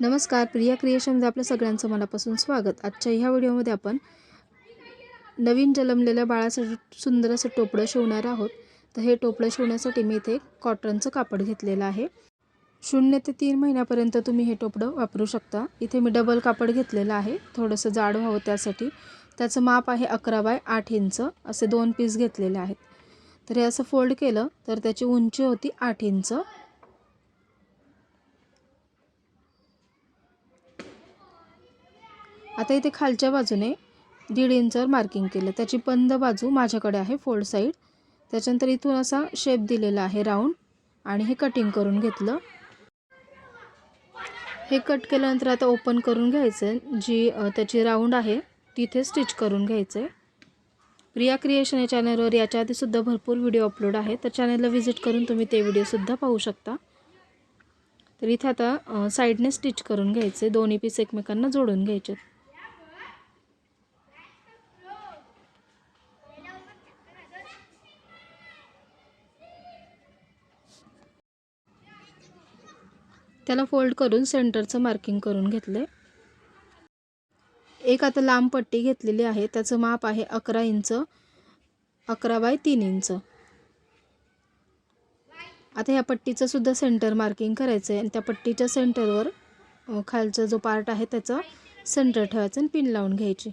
नमस्कार प्रिया क्रिएशनमध्ये आपल्या सगळ्यांचं मनापासून स्वागत. आजच्या ह्या व्हिडिओमध्ये आपण नवीन जन्मलेल्या बाळासाठी सुंदर असं टोपडं शिवणार आहोत. तर हे टोपडं शिवण्यासाठी मी इथे कॉटनचं कापड घेतलेलं आहे. शून्य ते तीन महिन्यापर्यंत तुम्ही हे टोपडं वापरू शकता. इथे मी डबल कापड घेतलेलं आहे. थोडंसं जाड व्हावं त्यासाठी. त्याचं माप आहे अकरा बाय आठ इंच. असे दोन पीस घेतलेले आहेत. तर हे असं फोल्ड केलं तर त्याची उंची होती आठ इंच. आता इथे खालच्या बाजूने दीड इंचवर मार्किंग केलं. त्याची बंद बाजू माझ्याकडे आहे फोल्ड साईड त्याच्यानंतर इथून असा शेप दिलेला आहे राऊंड आणि हे कटिंग करून घेतलं. हे कट केल्यानंतर आता ओपन करून घ्यायचं आहे जी त्याची राऊंड आहे तिथे स्टिच करून घ्यायचं आहे प्रिया क्रिएशन या चॅनलवर याच्या आधीसुद्धा भरपूर व्हिडिओ अपलोड आहे तर चॅनलला व्हिजिट करून तुम्ही ते व्हिडिओसुद्धा पाहू शकता. तर इथे आता साईडने स्टिच करून घ्यायचे दोन्ही पीस एकमेकांना जोडून घ्यायचे त्याला फोल्ड करून सेंटरचं मार्किंग करून घेतलं एक आता लांब पट्टी घेतलेली आहे. त्याचं माप आहे अकरा इंच अकरा बाय तीन इंच. आता ह्या पट्टीचं सुद्धा सेंटर मार्किंग करायचं आहे आणि त्या पट्टीच्या सेंटरवर खालचा जो पार्ट आहे त्याचा सेंटर ठेवायचं आणि पिन लावून घ्यायची.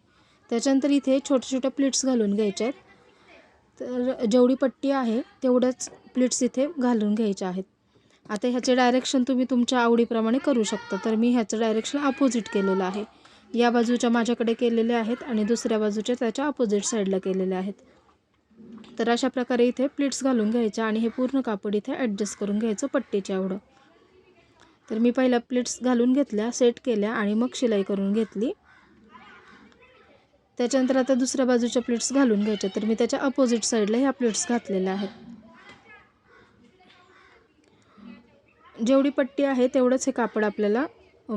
त्याच्यानंतर इथे छोट्या छोट्या प्लिट्स घालून घ्यायच्या आहेत. तर जेवढी पट्टी आहे तेवढ्याच प्लिट्स इथे घालून घ्यायच्या आहेत. आता ह्याचे डायरेक्शन तुम्ही तुमच्या आवडीप्रमाणे करू शकता. तर मी ह्याचं डायरेक्शन अपोजिट केलेलं आहे. या बाजूच्या माझ्याकडे केलेले आहेत आणि दुसऱ्या बाजूच्या त्याच्या अपोजिट साईडला केलेले आहेत. तर अशा प्रकारे इथे प्लिट्स घालून घ्यायच्या आणि हे पूर्ण कापड इथे ॲडजस्ट करून घ्यायचं पट्टीच्या एवढं तर मी पहिल्या प्लेट्स घालून घेतल्या सेट केल्या आणि मग शिलाई करून घेतली. त्याच्यानंतर आता दुसऱ्या बाजूच्या प्लेट्स घालून घ्यायच्या. तर मी त्याच्या अपोजिट साईडला ह्या प्लेट्स घातलेल्या आहेत. जेवढी पट्टी आहे तेवढंच हे कापड आपल्याला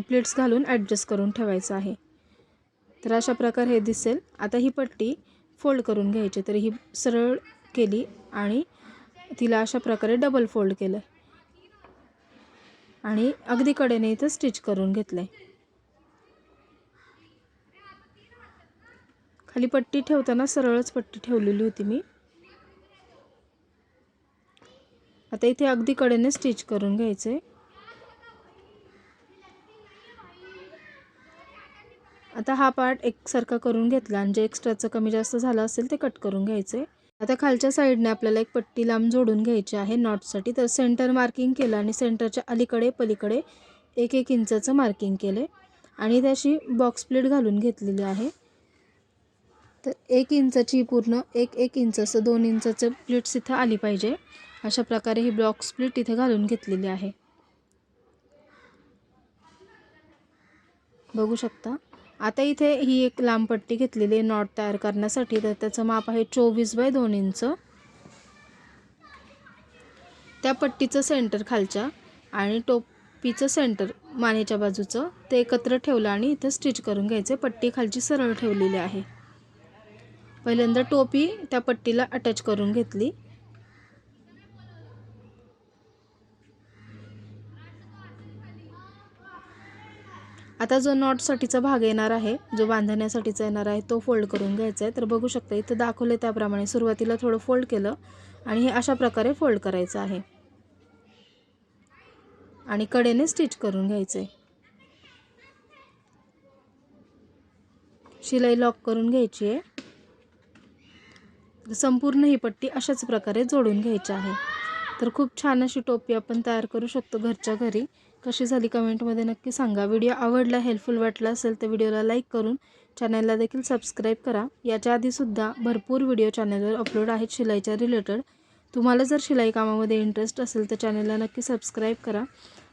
प्लेट्स घालून ॲडजस्ट करून ठेवायचं आहे. तर अशा प्रकारे हे दिसेल. आता ही पट्टी फोल्ड करून घ्यायची. तर ही सरळ केली आणि तिला अशा प्रकारे डबल फोल्ड केलं आणि अगदी कडेने इथं स्टिच करून घेतलं आहे खाली पट्टी ठेवताना सरळच पट्टी ठेवलेली होती मी. आता इथे अगदी कडेने स्टिच करून घ्यायचे आता हा पार्ट एकसारखा करून घेतला आणि जे एक्स्ट्राचं कमी जास्त झालं असेल ते कट करून घ्यायचे आता खालच्या साईडने आपल्याला एक पट्टी लांब जोडून घ्यायची आहे नॉटसाठी तर सेंटर मार्किंग केलं आणि सेंटरच्या अलीकडे पलीकडे एक एक इंचाचं मार्किंग केलं आणि त्याची बॉक्स प्लेट घालून घेतलेली आहे. तर एक इंचाची पूर्ण एक एक इंच असं दोन इंचाचं प्लेट्स इथं आली पाहिजे. अशा प्रकारे ही ब्लॉक स्प्लिट इथे घालून घेतलेली आहे. बघू शकता. आता इथे ही एक लांब पट्टी घेतलेली आहे नॉट तयार करण्यासाठी. तर त्याचं माप आहे चोवीस बाय दोन इंच. त्या पट्टीचं सेंटर खालच्या आणि टोपीचं सेंटर मानेच्या बाजूचं ते एकत्र ठेवलं आणि इथं स्टिच करून घ्यायचे. पट्टी खालची सरळ ठेवलेली आहे. पहिल्यांदा टोपी त्या पट्टीला अटॅच करून घेतली. आता जो नॉटसाठीचा भाग येणार आहे जो बांधण्यासाठीचा येणार आहे तो फोल्ड करून घ्यायचा आहे. तर बघू शकता इथं दाखवले त्याप्रमाणे सुरुवातीला थोडं फोल्ड केलं आणि हे अशा प्रकारे फोल्ड करायचं आहे. आणि कडेने स्टिच करून घ्यायचं आहे शिलाई लॉक करून घ्यायची आहे. संपूर्ण ही पट्टी अशाच प्रकारे जोडून घ्यायची आहे. तर खूप छान अशी टोपी आपण तयार करू शकतो घरच्या घरी. कशी झाली कमेंटमध्ये नक्की सांगा. व्हिडिओ आवडला हेल्पफुल वाटला असेल तर व्हिडिओला लाईक करून चॅनलला देखील सबस्क्राईब करा. याच्या आधीसुद्धा भरपूर व्हिडिओ चॅनलवर अपलोड आहेत शिलाईच्या रिलेटेड तुम्हाला जर शिलाई कामामध्ये इंटरेस्ट असेल तर चॅनलला नक्की सबस्क्राईब करा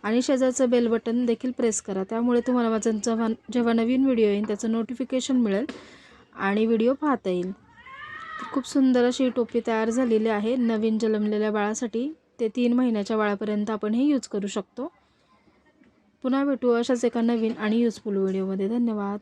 आणि शेजारचं बेल बटन देखील प्रेस करा. त्यामुळे तुम्हाला माझा जेव्हा जेव्हा नवीन व्हिडिओ येईल त्याचं नोटिफिकेशन मिळेल आणि व्हिडिओ पाहता येईल. खूप सुंदर अशी टोपी तयार झालेली आहे. नवीन जन्मलेल्या बाळासाठी ते तीन महिन्याच्या बाळापर्यंत आपण हे यूज करू शकतो. पुन्हा भेटू अशाच एका नवीन आणि युजफुल व्हिडिओमध्ये धन्यवाद.